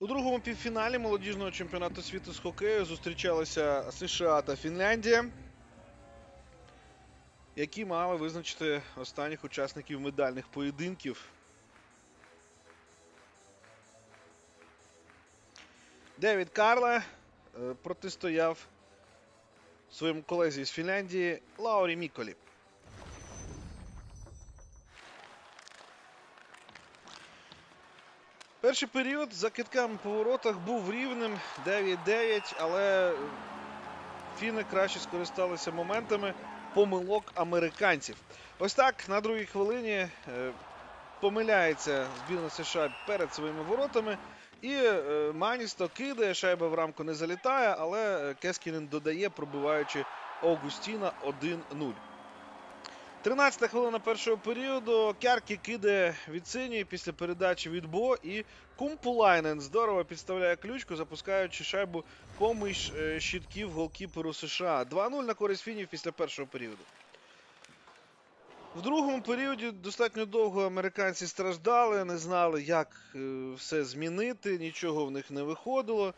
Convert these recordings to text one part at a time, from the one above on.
У другому півфіналі молодіжного чемпіонату світу з хокею зустрічалися США та Фінляндія, які мали визначити останніх учасників медальних поєдинків. Девід Карле е, протистояв своєму колезі з Фінляндії Лаурі Міколі. Перший період за китками по воротах був рівним 9-9, але фіни краще скористалися моментами помилок американців. Ось так на другій хвилині е, помиляється збірна США перед своїми воротами. І е, Маністо кидає, шайба в рамку не залітає, але е, Кескінен додає, пробиваючи Аугустіна 1-0. 13 хвилина першого періоду. Кяркі кидає від синьої після передачі від Бо. І Кумпулайнен здорово підставляє ключку, запускаючи шайбу поміж е, щитків голкіперу США. 2-0 на користь фінів після першого періоду. В другому періоді достатньо довго американці страждали, не знали, як е, все змінити, нічого в них не виходило.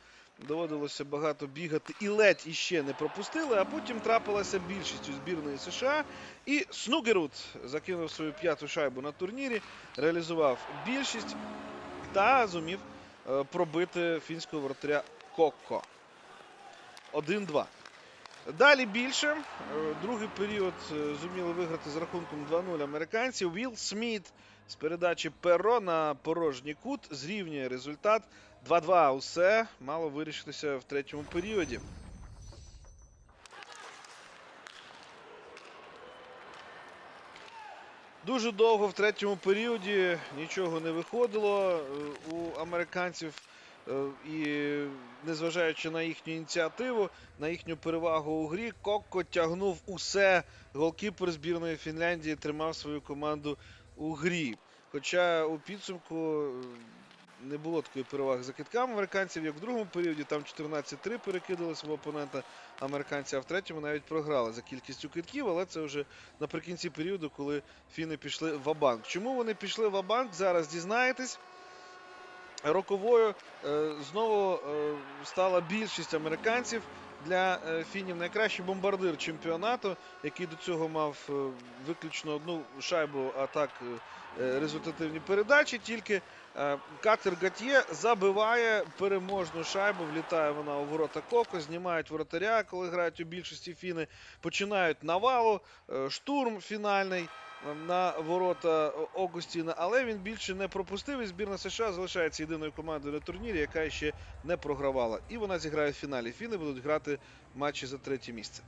Доводилося багато бігати і ледь іще не пропустили, а потім трапилася більшість у збірної США. І Снугерут закинув свою п'яту шайбу на турнірі, реалізував більшість та зумів е, пробити фінського воротаря Кокко. 1-2. Далі більше. Другий період е, зуміли виграти з рахунком 2-0 американці. Вілл Сміт з передачі Перо на порожній кут зрівнює результат 2-2. Усе мало вирішитися в третьому періоді. Дуже довго в третьому періоді нічого не виходило е, у американців. Е, І незважаючи на їхню ініціативу, на їхню перевагу у грі, Кокко тягнув усе. Голкіпер збірної Фінляндії тримав свою команду у грі. Хоча у підсумку е, не було такої переваги за китками американців, як в другому періоді, там 14-3 перекидали свого опонента американці, а в третьому навіть програли за кількістю китків, але це вже наприкінці періоду, коли фіни пішли в абанк. Чому вони пішли в абанк, зараз дізнаєтесь. Роковою е, знову е, стала більшість американців для е, фінів. Найкращий бомбардир чемпіонату, який до цього мав виключно одну шайбу, а так результативні передачі. Тільки Катер Гатьє забиває переможну шайбу, влітає вона у ворота Коко, знімають воротаря, коли грають у більшості фіни, починають навалу, штурм фінальний на ворота Огустіна, але він більше не пропустив. І збірна США залишається єдиною командою на турнірі, яка ще не програвала. І вона зіграє в фіналі. Фіни будуть грати матчі за третє місце.